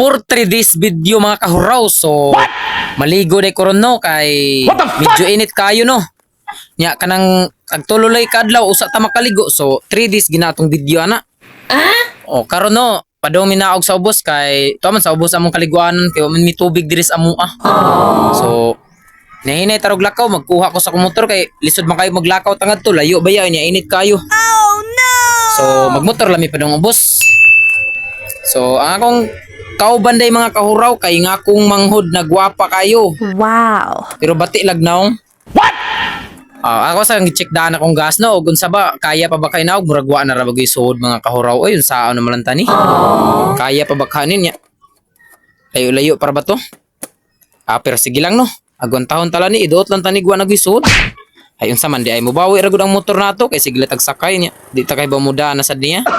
for 3 days video mga kahuraw. So, maligo day ko ron, no kay medyo init kayo no. Nya kanang agtululay kadlaw usa ta makaligo. So, 3 days ginatong video ana. Oh, karon no, padong minaog sa ubos kay tuwa man sa ubos among kaliguanan kay man mi tubig diri sa amua. So, nahinay tarog lakaw magkuha ko sa motor kay lisod man kayo maglakaw tangad to layo ba ya nya init kayo. Oh no! So, magmotor lami pa dong ubos. So, ang akong kauban day mga kahuraw kay nga akong manghod na gwapa kayo. Wow! Pero bati lagnaw. What? Ah, ako sa check daan akong gas no, ug unsa ba kaya pa ba kay naog murag wa na ra bagay suod mga kahuraw oy unsa ano man tani? Kaya pa ba kanin niya? Layo-layo para ba to? Ah, pero sige lang no. Agwan tahon tala ni idot lang tani gwa nagisod. Ay unsa man di ay mobawi ra gud ang motor nato kay sige tag sakay niya. Di ta kay ba muda na sad niya.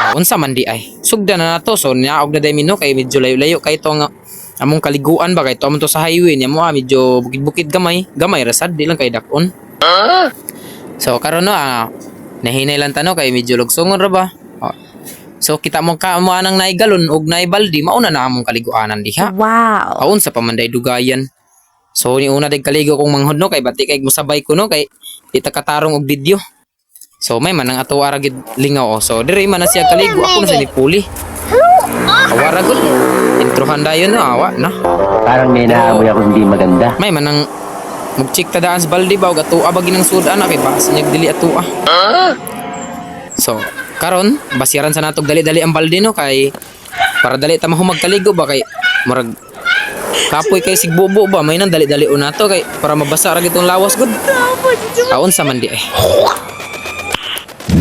Ah, unsa man di ay. Sugda na nato so niaog na day mino kay medyo layo-layo kay to nga among kaliguan ba kay to man to sa highway niya mo ah, medyo bukid-bukid gamay. Gamay ra sad di lang kay dakon. So karon no ah, nahinay lang tano kay medyo lugsongon ra ba. Ah, So kita mo ka mo anang naigalon og naibaldi mauna na among kaliguanan diha. Wow! Aun sa pamanday dugayan. So ni una day kaligo kong manghod no kay bati kay musabay ko no kay di ta katarong og video. So may man ang ato ara gid lingaw oh. So dire man na siya kaligo ako na sa nipuli. Awara gud. Introhan dayon no awa na. Parang may naamoy ako hindi maganda. May man ang magchik ta daan sa baldi ba og atua ba ginang sudan na kay basa niya dili atua. So karon basiran sa natog dali-dali ang baldi no kay para dali ta mahumag kaligo ba kay murag kapoy kay sigbubo ba may nang dali-dali o nato kay para mabasa ra gitong lawas gud. Aon sa man di ay.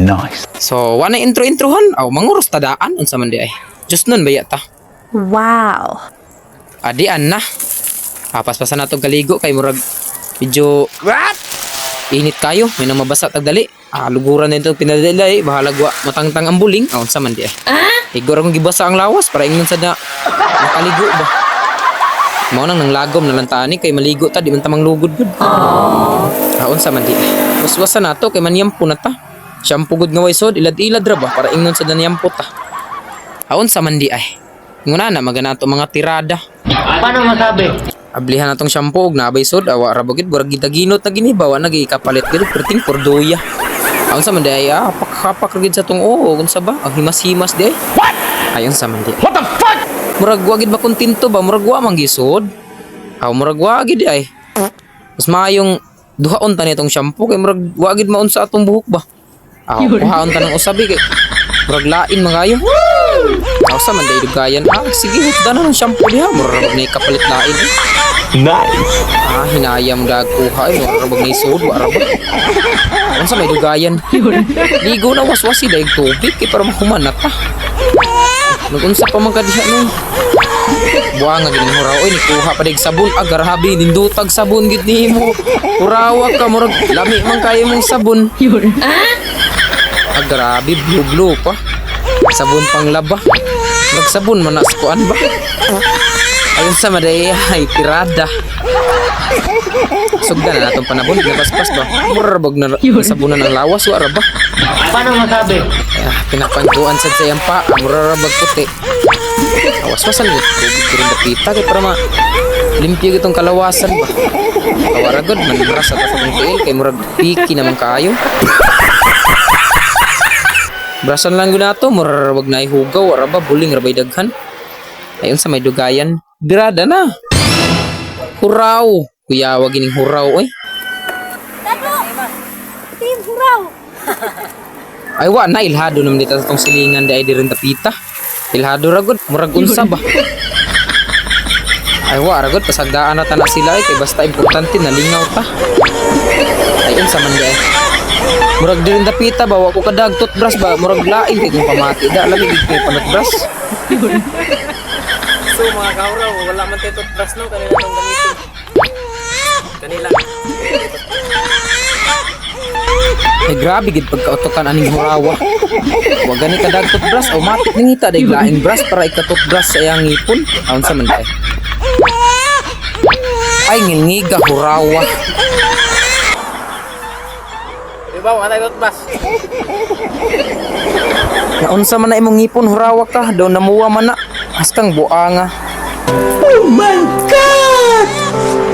Nice. So wala intro-introhan aw manguros ta daan unsa man di ay. Just nun ba ta? Wow! Adi an na. Papaspasan nato kaligo kay murag medyo init kayo, may nang mabasa tag dali. Ah, luguran na ito pinadalay, bahala gwa matangtang ang buling. Ah, unsa man di ay. Igor akong gibasa ang lawas para ingon sa na makaligo ba. Mao nang nanglagom na lang tani kay maligo ta di man ta manglugod gud. Ah, unsa man di ay. Waswasan nato kay manyampo na ta. Shampoo gud nga way sod ilad-ilad ra ba para ingon sa nanyampo ta. Ah, unsa man di ay. Nguna na magana to mga tirada. Paano masabi? Ablihan natong shampoo ug nabay sod awa ra bagid burag gidaginot na gini bawa na kapalit gid perting pordoya. Ayon sa man di ay ah, pakapak gid sa tong oo unsa ba? Ang himas-himas di ay. What? Ayon sa man di. What the fuck? Murag wa gid makontento ba murag wa man gisod. Aw murag wa gid ay. Mas maayong duhaon ta nitong shampoo kay murag wa gid maun sa atong buhok ba. Aw kuhaon ta ng usabi kay murag lain mangayo. Aw sa man day dugayan. Ah sige hutdan na ng shampoo diha murag ni kapalit lain. Nice. Ah, hinayam dagkuha ay mo rabag ni sud wa ra ba. Unsa may dugayan? Ligo na waswasi daig tubig kay para mahuman na ta. Nagunsa pa man kadiha no. Buang nga gining huraw oy nikuha pa daig sabon agar habi nindutag sabon gid nimo. Hurawa ka murag lami man kayo mong sabon. Ah, grabe blue blue pa. Sabon pang laba. Magsabon man na sa kuan ba? Ayun sa maday ay tirada. Sugda na natong panabon, nabaspas ba? Murabog na sabunan ng lawas, wara ba? Paano masabi? Ah, pinapangkuan sa sayang pa, murarabag puti. Awas-wasan gud, tubig ko rin dapita kay para ma limpyo gitong kalawasan ba. Kawaragod, manras at akong tiil kay murag piki naman kaayo. Brasan lang gud nato, murarabag na ihugaw, wara ba buling rabay daghan. Ayun sa may dugayan, birada na. Huraw! Kuya, wag gining huraw, oy. Team Huraw! Ay wa na ilhado naman dito sa tong silingan di ay di rin tapita. Ilhado ragod, murag unsa ba? Ay wa ragod pasagdaan na tana sila ay kay basta importante na lingaw ta. Ay unsa man ay. Murag di rin tapita ba wa ko kadag toothbrush ba murag lain kay kung pamati da lami gid kay panatbrush. so mga kauraw wala man tay toothbrush no kanila tong gamitin. Kanila. Ay grabe gid pagkautokan aning hurawa. Wa gani kadag toothbrush o matik ningita day laing brush para ika-toothbrush sa iyang ngipon. Aun sa man day. Ay ngilngiga hurawa. Di ba, wala yung bus. Naunsa man na imong ngipon, hurawak ka. Daw namuwa man na. Hastang buanga. Oh my God!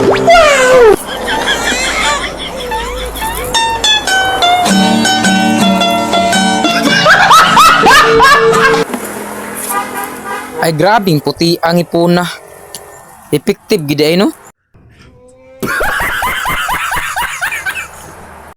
Wow! Ay grabing puti ang ipuna. Effective gid ay no?